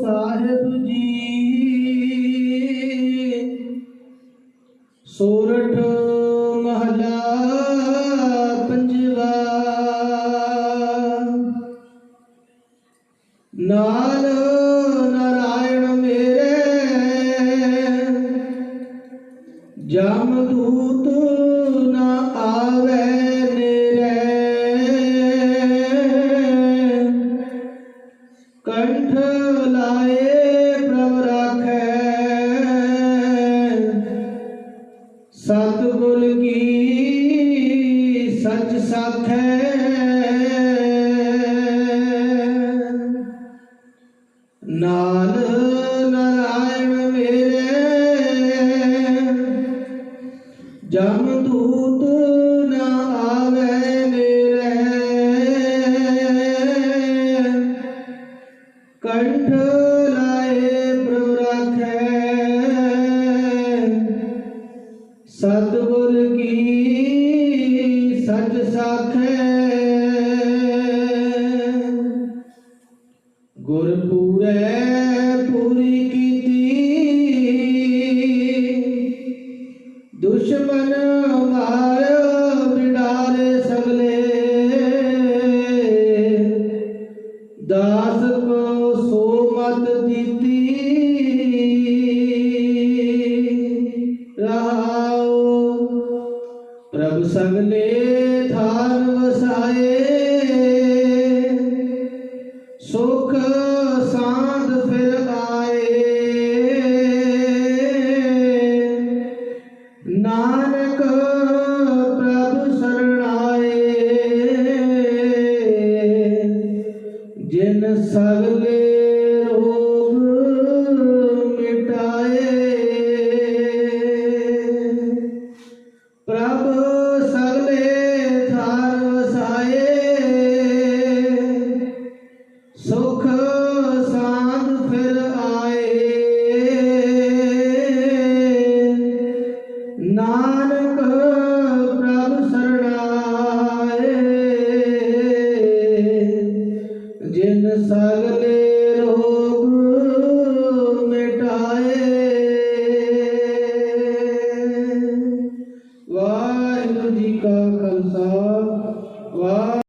ਸਾਹਿਬ ਜੀ। ਸੋਰਠ ਮਹਲਾ ਪੰਜਵਾ। ਨਾਲ ਨਾਰਾਇਣ ਮੇਰੇ। ਜਮ ਦੂਤ ਕੰਠ ਲਾਏ ਪ੍ਰਭ ਰਾਖੈ ਸਤਿਗੁਰ ਕੀ ਸੱਚ ਸਾਖੈ? ਨਾਲ ਨਾਰਾਇਣ ਮੇਰੇ ਜਮ ਕੰਠ ਲਾਏ ਪ੍ਰਭ ਰਾਖੈ ਸਤਿਗੁਰ ਕੀ ਸੱਚ ਸਾਖੈ ਗੁਰ ਪੂਰੈ ਪੂਰੀ ਕੀਤੀ ਦੁਸ਼ਮਨ ਮਾਰ ਪ੍ਰਭ ਸੰਗਲੇ ਥਾਨ ਵਸਾਏ ਸੁਖ ਸਾਧ ਫਿਰ ਆਏ ਨਾਨਕ ਪ੍ਰਭ ਸਰਣਾਏ ਜਿਨ ਸਗਲੇ ਸਗਲੇ ਥਾਰ ਵਸਾਏ ਸੁਖ ਸਾਧ ਫਿਰ ਆਏ। ਨਾਨਕ ਪ੍ਰਭ ਸਰਣਾਏ। ਜਿਨ ਸਗਲੇ Wow. ਕਾ ਖਾਲਸਾ